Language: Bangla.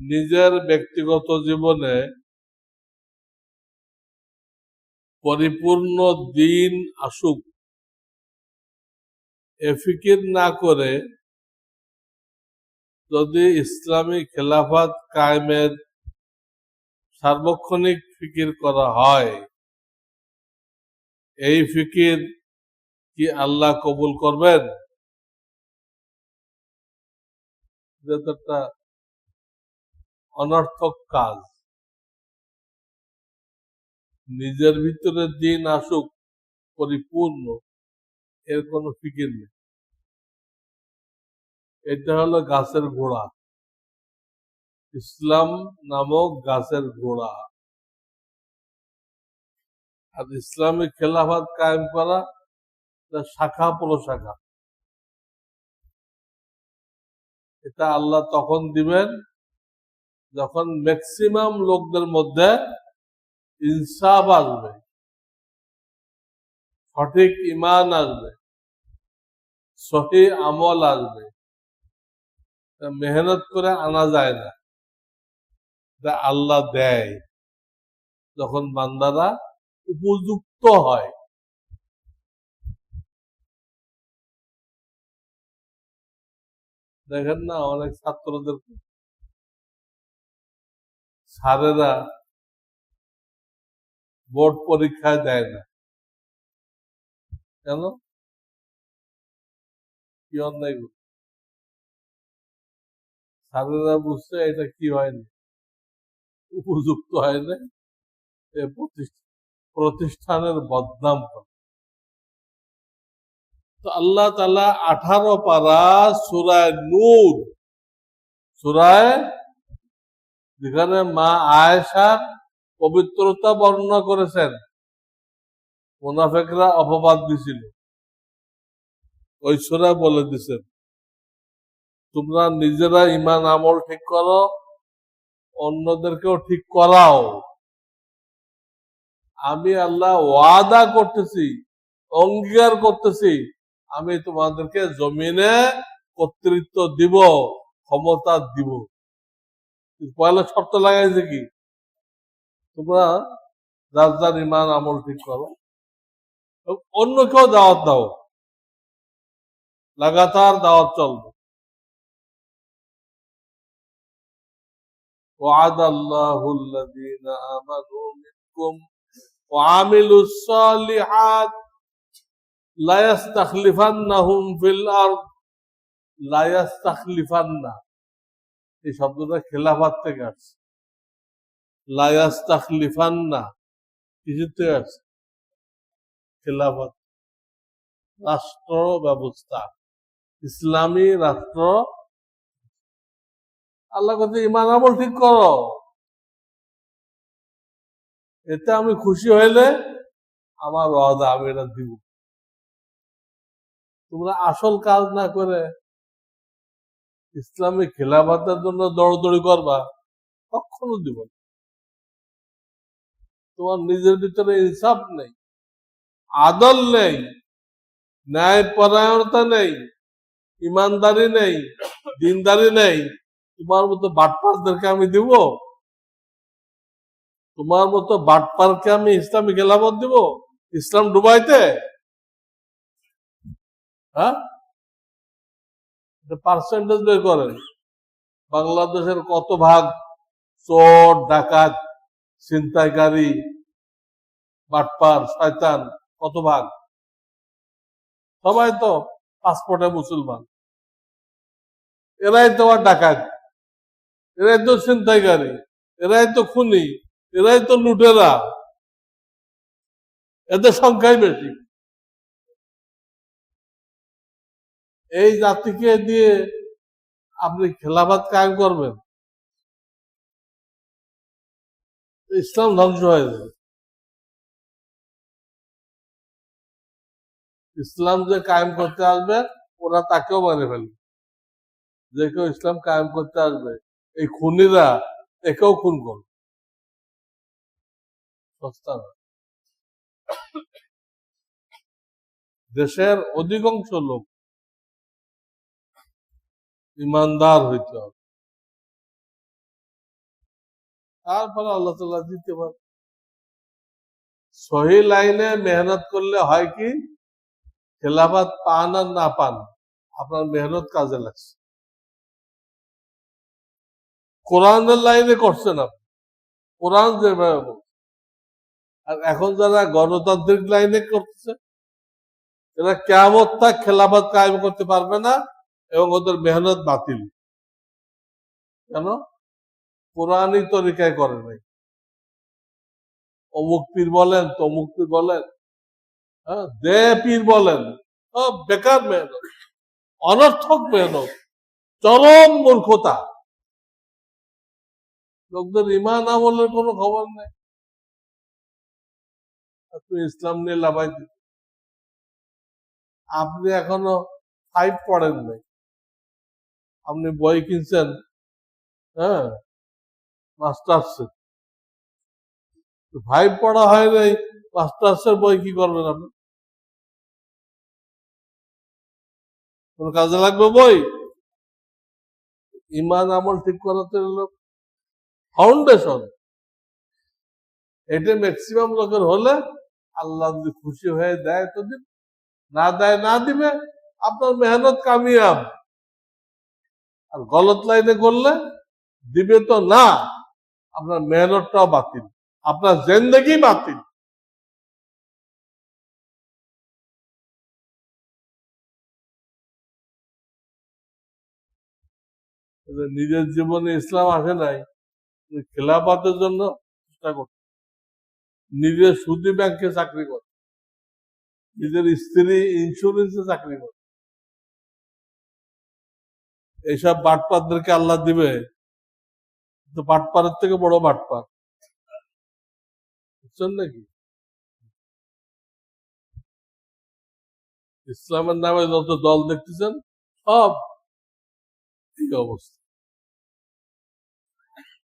নিজের ব্যক্তিগত জীবনে পরিপূর্ণ দিন আসুক, এ ফিকির না করে যদি ইসলামী খেলাফত কায়েমের সার্বক্ষণিক ফিকির করা হয়, এই ফিকির কি আল্লাহ কবুল করবেন? একটা অনর্থক কাজ। নিজের ভিতরে দিন আসুক পরিপূর্ণ, এর কোনো ফিকির নেই। এটা হলো গাছের গোড়া। ইসলাম নামক গাছের গোড়া। আর ইসলামিক খেলাফত কায়েম করা এটা শাখা প্রশাখা এটা আল্লাহ তখন দিবেন যখন ম্যাক্সিমাম লোকদের মধ্যে ইনসাফ আসবে, সঠিক ইমান আসবে সহি আমল আসবে মেহনত করে আনা যায় না। আল্লাহ দেয়। যখন বান্দারা উপযুক্ত হয়, দেখেন না অনেক ছাত্রদের স্যারেরা বোর্ড পরীক্ষায় দেয় না। কেন? কি অন্যায়? স্যারেরা বুঝছে এটা কি হয়নি? উপযুক্ত হয়নি? প্রতিষ্ঠানের বদনাম তো আল্লাহ তালা আঠারো পারা সুরায় নূর, সুরায় যেখানে মা আয়েশার পবিত্রতা বর্ণনা করেছেন। মুনাফেকরা অপবাদ দিছিল। সুরা বলে দিছেন, তোমরা নিজেরা ইমান আমল ঠিক করো, অন্যদেরকেও ঠিক করাও। আমি আল্লাহ ওয়াদা করতেছি, অঙ্গীকার করতেছি, আমি তোমাদেরকে জমিনে কর্তৃত্ব দিব, ক্ষমতা দিব। পয়লা শর্ত লাগাইছে কি তোমরা যার যার ইমান আমল ঠিক করো অন্য কেউ দাওয়াত দাও লাগাতার দাওয়াত চলবে وعد الله الذين آمنوا منكم وعملوا الصالحات لا يستخلفنهم في الأرض لا يستخلفن এই শব্দটা খেলাফাত থেকে আসছে। লায়াস্তাখলিফান্না কিছুর থেকে আসছে। খেলাফত, রাষ্ট্র ব্যবস্থা, ইসলামী রাষ্ট্র। আল্লাহ কাছে ইমান আমল ঠিক করো। এতে আমি খুশি হইলে আমার ওয়াদা আমি এটা দিব। তোমরা আসল কাজ না করে ইসলামী খেলাফতের জন্য দৌড়দৌড়ি করবা, কখনো দিব না। তোমার নিজের ভিতরে ইনসাফ নেই, আদল নেই ন্যায় পরায়ণতা নেই, ইমানদারি নেই, দিনদারি নেই, তোমার মতো বাটপারদেরকে আমি দিব? তোমার মতো বাটপারকে আমি ইসলামী খেলাফত দিব? ইসলাম ডুবাইতে? হ্যাঁ? পার্সেন্টেজ বের করেন, বাংলাদেশের কত ভাগ চোর, ডাকাত, ছিনতাইকারী, বাটপার, শয়তান, কত ভাগ? সবাই তো পাসপোর্টে মুসলমান। এরাই তো আর ডাকাত। এরাই তো ছিনতাইকারী। এরাই তো খুনি। এরাই তো লুটেরা। এদের সংখ্যাই বেশি। এই জাতিকে দিয়ে আপনি খেলাফত কায়েম করবেন? ইসলাম ধ্বংস হয়ে যাবে। ইসলাম যে কায়েম করতে আসবে, ওরা তাকেও মেরে ফেলবে। যে কেউ ইসলাম কায়েম করতে আসবে, এই খুনিরা একেও খুন করবে। সস্তা না দেশের অধিকাংশ লোক ইমানদার হইতে হবে। তারপরে আল্লাহ তাল্লাহ দিতে পারে সহি লাইনে মেহনত করলে হয় কি? খেলাফাত পান আর না পান, আপনার মেহনত কাজে লাগছে। কোরআনের লাইনে করছেন আপনি, কোরআন যেভাবে। আর এখন যারা গণতান্ত্রিক লাইনে করতেছে, এরা কেমন তা খেলাফত কায়েম করতে পারবে না এবং ওদের মেহনত বাতিল। কেন? কোরআনই তরিকায় করে নাই। অমুক পীর বলেন, তমুক পীর বলেন হ্যাঁ দে পীর বলেন বেকার মেহনত, অনর্থক মেহনত, চরম মূর্খতা। লোকদের ইমান আমলের কোনো খবর নেই। আপনি ইসলাম নিয়ে লাভাই আপনি এখনও ফাইভ পড়েন নাই। আপনি বই কিনছেন হ্যাঁ? মাস্টার্স ফাইভ পড়া হয় নাই মাস্টার্স এর বই কি করবেন আপনি? কোন কাজে লাগবে বই? ইমান আমল ঠিক করাতে হলো ফাউন্ডেশন এটা ম্যাক্সিমাম লোকের হলে আল্লাহ যদি খুশি হয়ে দেয় তো দিন না দেয়, না দিবে, আপনার মেহনত কামিয়াব। আর গলত লাইনে করলে দিবে তো না, আপনার মেহনতটাও বাতিল, আপনার জেন্দেগি বাতিল। নিজের জীবনে ইসলাম আসে নাই খেলাফাতের জন্য চেষ্টা করছে নিজের সুদী ব্যাংকে চাকরি করে, নিজের স্ত্রী ইন্স্যুরেন্সে চাকরি করে। এইসব বাটপারদেরকে আল্লাহ দিবে। তো বাটপারের থেকে বড় বাটপার। বুঝছেন নাকি? ইসলামের নামে যত দল দেখতেছেন, সব এই অবস্থা।